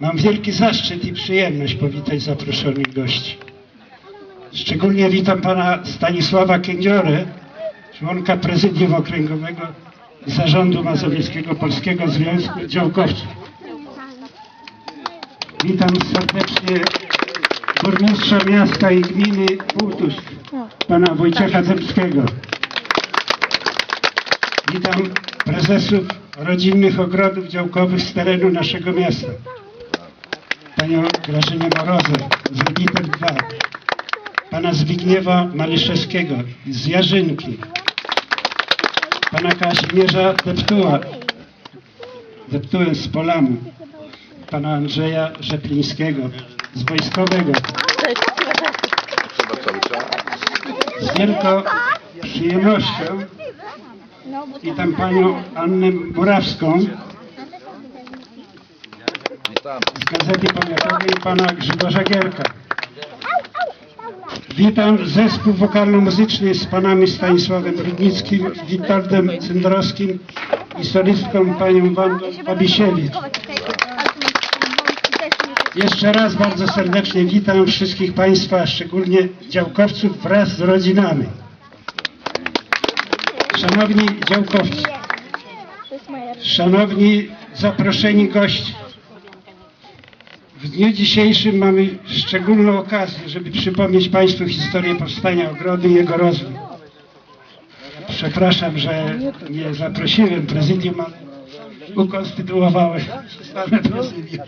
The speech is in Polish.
Mam wielki zaszczyt i przyjemność powitać zaproszonych gości. Szczególnie witam pana Stanisława Kędziorę, członka prezydium okręgowego zarządu Mazowieckiego Polskiego Związku Działkowców. Witam serdecznie burmistrza miasta i gminy Półtusk, pana Wojciecha Zemskiego. Witam prezesów rodzinnych ogrodów działkowych z terenu naszego miasta. Panią Grażynę Morozę z Elbitem 2. Pana Zbigniewa Maliszewskiego z Jarzynki. Pana Kazimierza Deptuła, Deptułem z Polamu. Pana Andrzeja Rzeplińskiego z Wojskowego. Z wielką przyjemnością witam panią Annę Murawską. Z Gazety Powiatowej pana Grzegorza Gierka. Witam zespół wokalno-muzyczny z panami Stanisławem Rudnickim, Witoldem Cyndrowskim i solistką panią Wandą Babisiewicz. Jeszcze raz bardzo serdecznie witam wszystkich Państwa, szczególnie działkowców wraz z rodzinami. Szanowni działkowcy, szanowni zaproszeni goście, w dniu dzisiejszym mamy szczególną okazję, żeby przypomnieć Państwu historię powstania ogrodu i jego rozwój. Przepraszam, że nie zaprosiłem prezydium, ale ukonstytuowałem same prezydium.